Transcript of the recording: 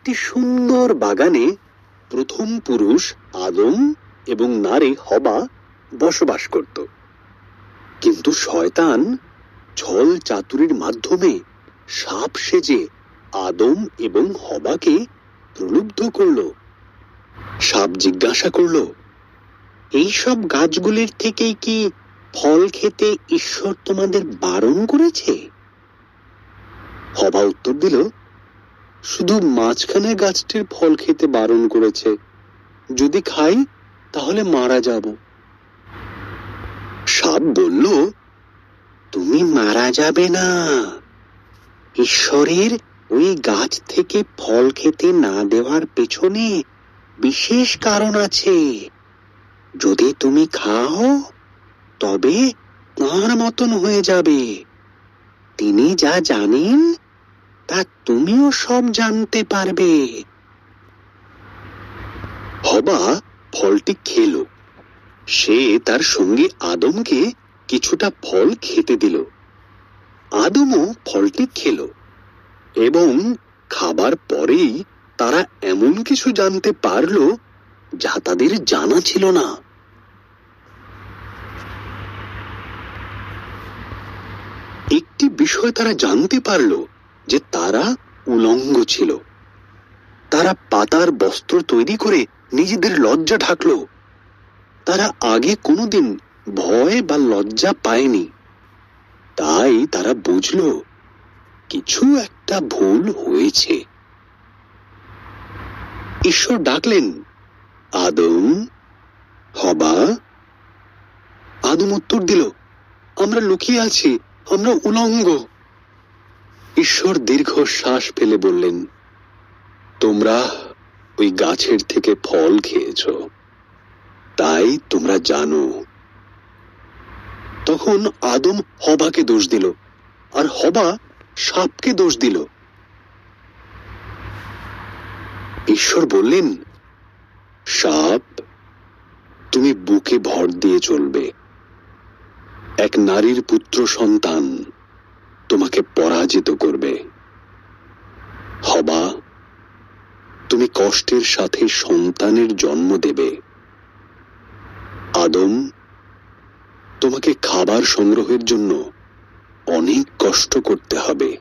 একটি সুন্দর বাগানে প্রথম পুরুষ আদম এবং নারী হবা বসবাস করত। কিন্তু শয়তান ছল চাতুরির মাধ্যমে সাপ সেজে আদম এবং হবাকে প্রলুব্ধ করল, সাপ জিজ্ঞাসা করল, এইসব গাছগুলির থেকেই কি ফল খেতে ঈশ্বর তোমাদের বারণ করেছে? হবা উত্তর দিল শুধু মাঝখানে গাছটির ফল খেতে বারণ করেছে। যদি খাই, তাহলে মারা যাব। সাপ বলল, তুমি মারা যাবে না। ঈশ্বরের ওই গাছ থেকে ফল খেতে না দেওয়ার পেছনে বিশেষ কারণ আছে। যদি তুমি খাও, তবে তাঁর মতন হয়ে যাবে। তিনি যা জানেন তা তুমিও সব জানতে পারবে। হবা ফলটি খেলো। সে তার সঙ্গে আদমকে কিছুটা ফল খেতে দিল। আদমও ফলটি খেলো এবং খাবার পরেই তারা এমন কিছু জানতে পারল যা তাদের জানা ছিল না। একটি বিষয় তারা জানতে পারল যে তারা উলঙ্গ ছিল। তারা পাতার বস্ত্র তৈরি করে নিজেদের লজ্জা ঢাকলো। তারা আগে কোনোদিন ভয় বা লজ্জা পায়নি। তাই তারা বুঝলো, কিছু একটা ভুল হয়েছে। ঈশ্বর ডাকলেন, আদম, হবা। আদম উত্তর দিল, আমরা লুকিয়ে আছি, আমরা উলঙ্গ। ঈশ্বর দীর্ঘ শ্বাস ফেলে বললেন, তোমরা ওই গাছের থেকে ফল খেয়েছ। তাই তোমরা জানো। তখন আদম হবাকে দোষ দিল, আর হবা সাপকে দোষ দিল। ঈশ্বর বললেন, সাপ, তুমি বুকে ভর দিয়ে চলবে। এক নারীর পুত্র সন্তান তোমাকে পরাজিত করবে। হবা, তুমি কষ্টের সাথে সন্তানের জন্ম দেবে। আদম, তোমাকে খাবার সংগ্রহের জন্য অনেক কষ্ট করতে হবে।